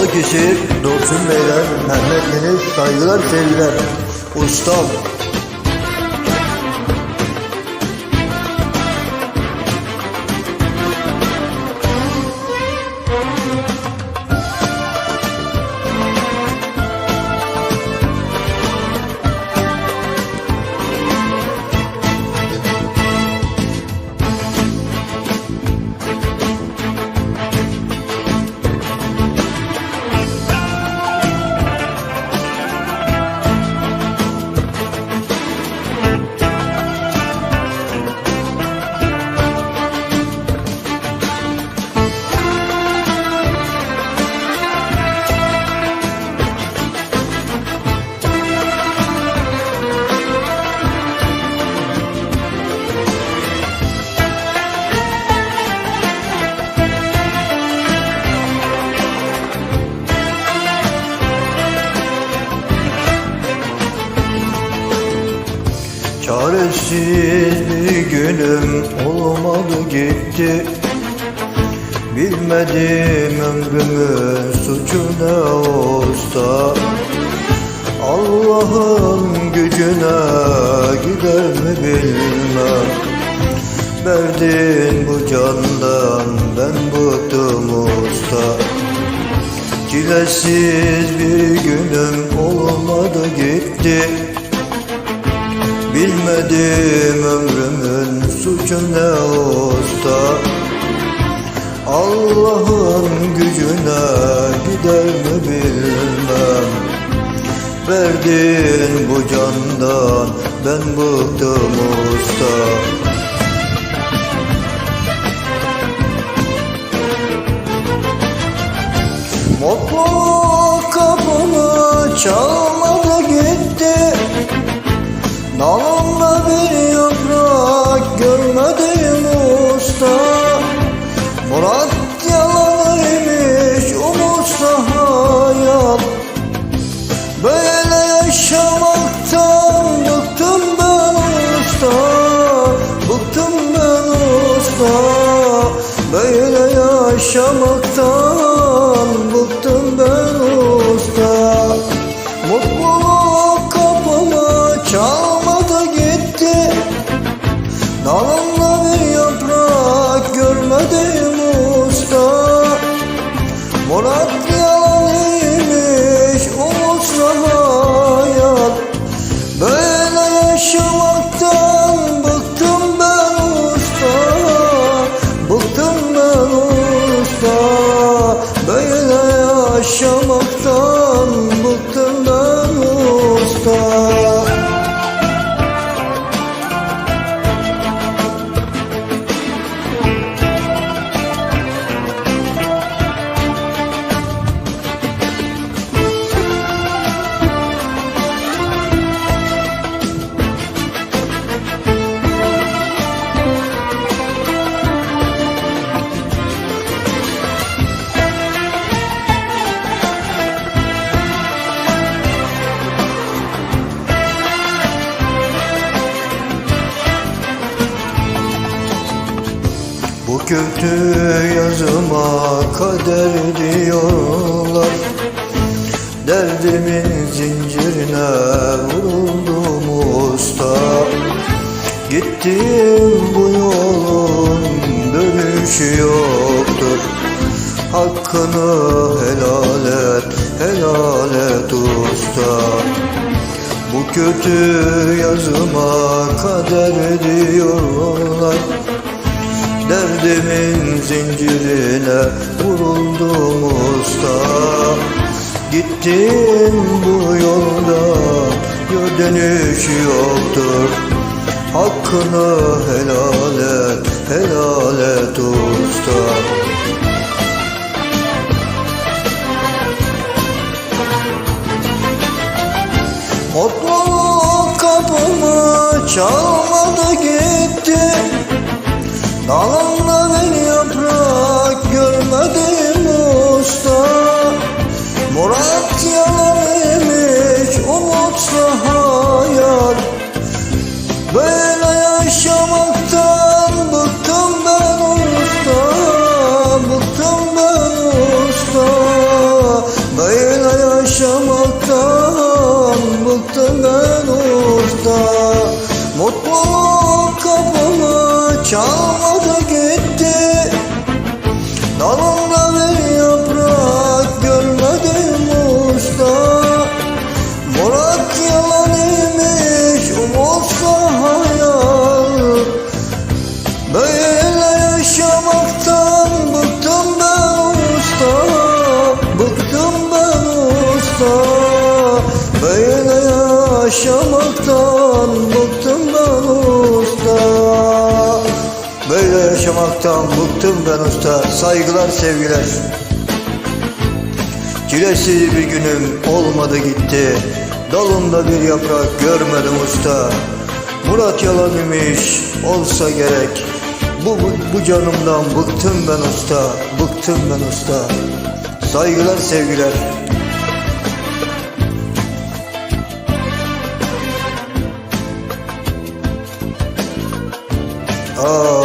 Balıkesir, Dursun Beyler, Mehmet Deniz, saygılar sevgiler. Ustam, Çaresiz bir günüm olmadı gitti. Bilmedim ömrümün suçu ne usta Allah'ın gücüne gider mi bilmem. Verdin bu candan ben bıktım usta. Çilesiz bir günüm olmadı gitti Bilmedim ömrümün suçu ne usta Allah'ın gücüne gider mi bilmem. Verdin bu candan ben bıktım usta Mutluluk kapımı gitti Dalımda bir yaprak görmedim usta. Murat yalanıymış umutsa hayat Böyle yaşamaktan bıktım ben usta. Bıktım ben usta. Böyle yaşamaktan Bu kötü yazıma kader diyorlar. Derdimin zincirine vuruldum usta? Gittiğim bu yolun dönüşü yoktur. Hakkını helal et, helal et usta. Bu kötü yazıma kader diyorlar Derdimin zincirine vuruldum usta Gittim bu yolda yo dönüş yoktur Hakkını helal et, helal et usta Mutluluk kapımı çalmadı gitti. Dalımda Mutluluk kapımı çalmadı gitti. Dalında bir yaprak görmedim usta. Murat yalan imiş umutsa hayal Böyle yaşamaktan bıktım ben usta. Bıktım ben usta. Böyle yaşamaktan yaşamaktan bıktım ben usta. Saygılar sevgiler. Çilesiz bir günüm olmadı gitti. Dalında bir yaprak görmedim usta. Murat yalan imiş olsa gerek. Bu, bu, bu canımdan bıktım ben usta. Bıktım ben usta. Saygılar sevgiler. Aa